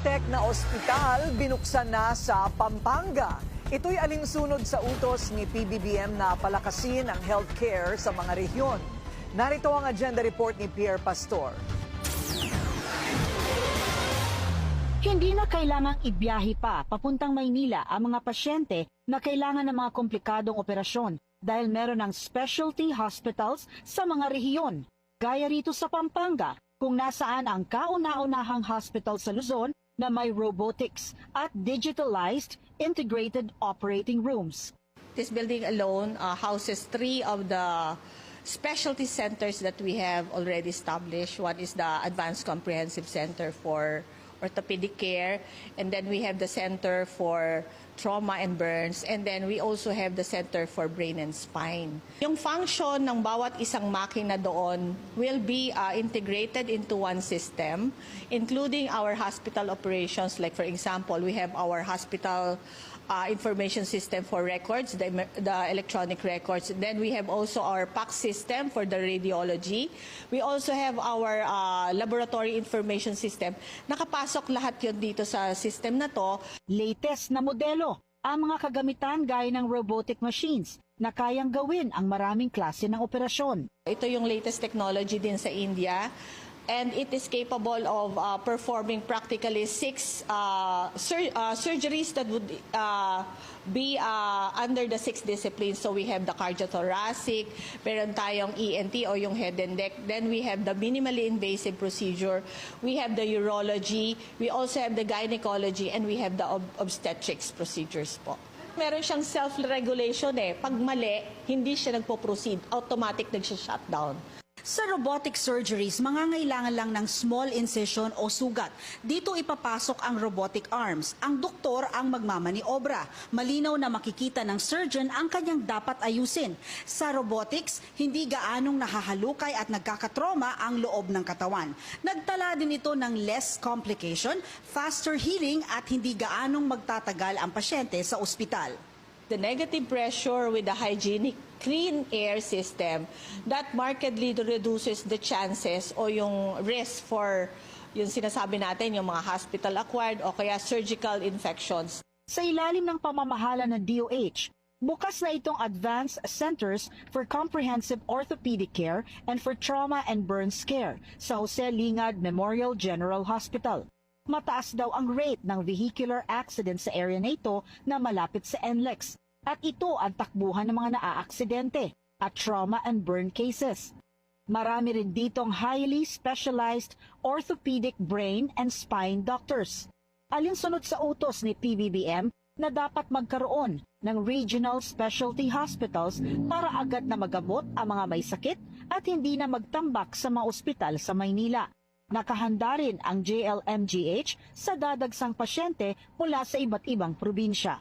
high-tech na ospital binuksan na sa Pampanga. Ito'y alinsunod sa utos ni PBBM na palakasin ang healthcare sa mga rehiyon. Narito ang agenda report ni Pierre Pastor. Hindi na kailangang ibiyahe pa papuntang Maynila ang mga pasyente na kailangan ng mga komplikadong operasyon dahil meron ng specialty hospitals sa mga rehiyon. Gaya rito sa Pampanga, kung nasaan ang kauna-unahang hospital sa Luzon na may robotics at digitalized integrated operating rooms. This building alone uh, houses three of the specialty centers that we have already established. One is the Advanced Comprehensive Center for Orthopedic Care, and then we have the Center for Trauma and Burns, and then we also have the Center for Brain and Spine. Yung function ng bawat isang makina doon will be uh, integrated into one system, including our hospital operations. Like for example, we have our hospital uh, information system for records, the, the electronic records. Then we have also our PAC system for the radiology. We also have our uh, laboratory information system. Nakapasok lahat yun dito sa system na to. Latest na modelo, ang mga kagamitan gaya ng robotic machines na kayang gawin ang maraming klase ng operasyon. Ito yung latest technology din sa India. And it is capable of uh, performing practically six uh, sur- uh, surgeries that would uh, be uh, under the six disciplines. So we have the cardiothoracic, meron tayong ENT o yung head and neck. Then we have the minimally invasive procedure. We have the urology. We also have the gynecology and we have the ob- obstetrics procedures po. Meron siyang self-regulation eh. Pag mali, hindi siya nagpo-proceed. Automatic nagsha-shutdown. Sa robotic surgeries, mangangailangan lang ng small incision o sugat. Dito ipapasok ang robotic arms. Ang doktor ang magmamaniobra. Malinaw na makikita ng surgeon ang kanyang dapat ayusin. Sa robotics, hindi gaanong nahahalukay at nagkakatroma ang loob ng katawan. Nagtala din ito ng less complication, faster healing at hindi gaanong magtatagal ang pasyente sa ospital. The negative pressure with the hygienic clean air system that markedly reduces the chances o yung risk for yung sinasabi natin, yung mga hospital-acquired o kaya surgical infections. Sa ilalim ng pamamahala ng DOH, bukas na itong Advanced Centers for Comprehensive Orthopedic Care and for Trauma and Burns Care sa Jose Lingad Memorial General Hospital. Mataas daw ang rate ng vehicular accident sa area na ito na malapit sa NLEX at ito ang takbuhan ng mga naaaksidente at trauma and burn cases. Marami rin ditong highly specialized orthopedic brain and spine doctors alinsunod sa utos ni PBBM na dapat magkaroon ng regional specialty hospitals para agad na magamot ang mga may sakit at hindi na magtambak sa mga ospital sa Maynila. Nakahanda rin ang JLMGH sa dadagsang pasyente mula sa iba't ibang probinsya.